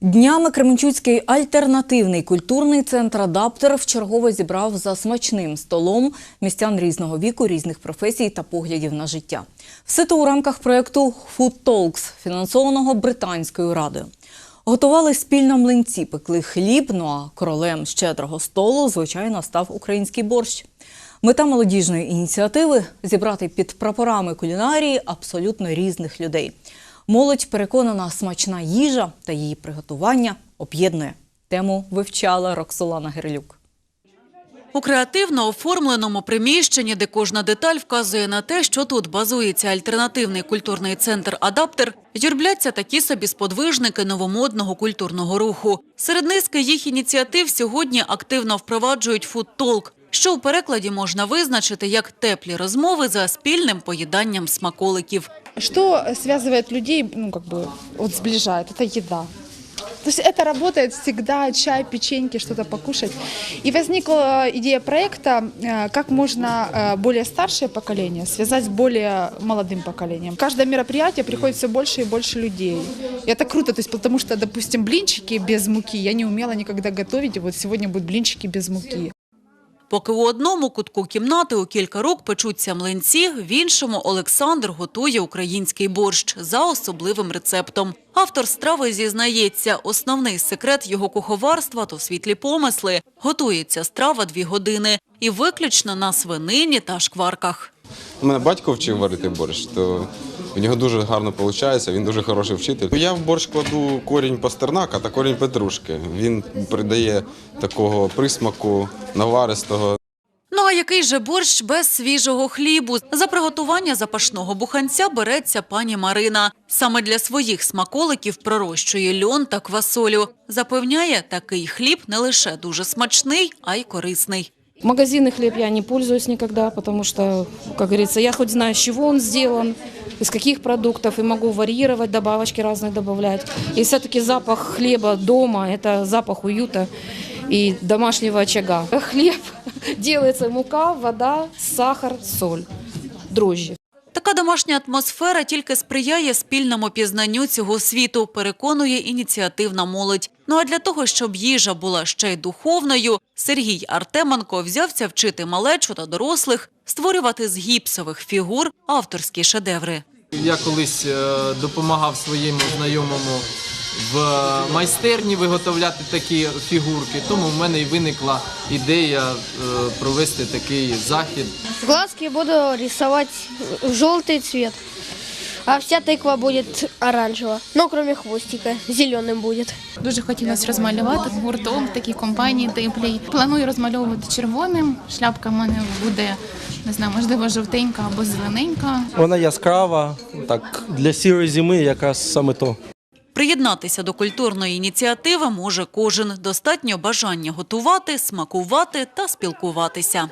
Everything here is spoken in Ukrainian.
Днями Кременчуцький альтернативний культурний центр «Адаптер» вчергово зібрав за смачним столом містян різного віку, різних професій та поглядів на життя. Все то у рамках проєкту «Food Talks», фінансованого Британською радою. Готували спільно млинці, пекли хліб, ну а королем щедрого столу, звичайно, став український борщ. Мета молодіжної ініціативи – зібрати під прапорами кулінарії абсолютно різних людей. Молодь переконана, смачна їжа та її приготування об'єднує. Тему вивчала Роксолана Герлюк. У креативно оформленому приміщенні, де кожна деталь вказує на те, що тут базується альтернативний культурний центр «Адаптер», юрбляться такі собі сподвижники новомодного культурного руху. Серед низки їх ініціатив сьогодні активно впроваджують фудтолк, що у перекладі можна визначити як теплі розмови за спільним поїданням смаколиків. Что связывает людей, ну, как бы, вот сближает, это еда. То есть это работает всегда, чай, печеньки, что-то покушать. И возникла идея проекта, э, как можно э, более старшее поколение связать с более молодым поколением. Каждое мероприятие приходит все больше и больше людей. И это круто, то есть потому что, допустим, блинчики без муки я не умела никогда готовить, и вот сегодня будут блинчики без муки. Поки у одному кутку кімнати у кілька рук печуться млинці, в іншому Олександр готує український борщ за особливим рецептом. Автор страви зізнається, основний секрет його куховарства – то світлі помисли. Готується страва дві години і виключно на свинині та шкварках. У мене батько вчив варити борщ, то в нього дуже гарно виходить, він дуже хороший вчитель. Я в борщ кладу корінь пастернака та корінь петрушки. Він придає такого присмаку наваристого. Ну а який же борщ без свіжого хлібу? За приготування запашного буханця береться пані Марина. Саме для своїх смаколиків пророщує льон та квасолю. Запевняє, такий хліб не лише дуже смачний, а й корисний. Магазинный хлеб я не пользуюсь никогда, потому что, как говорится, я хоть знаю, с чего он сделан, из каких продуктов, и могу варьировать, добавочки разные добавлять. И все-таки запах хлеба дома – это запах уюта и домашнего очага. Хлеб делается мука, вода, сахар, соль, дрожжи. Така домашня атмосфера тільки сприяє спільному пізнанню цього світу, переконує ініціативна молодь. Ну а для того, щоб їжа була ще й духовною, Сергій Артеменко взявся вчити малечу та дорослих створювати з гіпсових фігур авторські шедеври. Я колись е, допомагав своєму знайомому в майстерні виготовляти такі фігурки, тому в мене і виникла ідея е, провести такий захід. Глазки буду рисовать в желтый цвет, а вся тыква будет оранжевая. Но кроме хвостика, зеленым будет. Дуже хотілося розмалювати гуртом в такій компанії теплій. Планую розмальовувати червоним. Шляпка в мене буде не знаю, можливо, жовтенька або зелененька. Вона яскрава, так для сірої зими якраз саме то. Приєднатися до культурної ініціативи може кожен. Достатньо бажання готувати, смакувати та спілкуватися.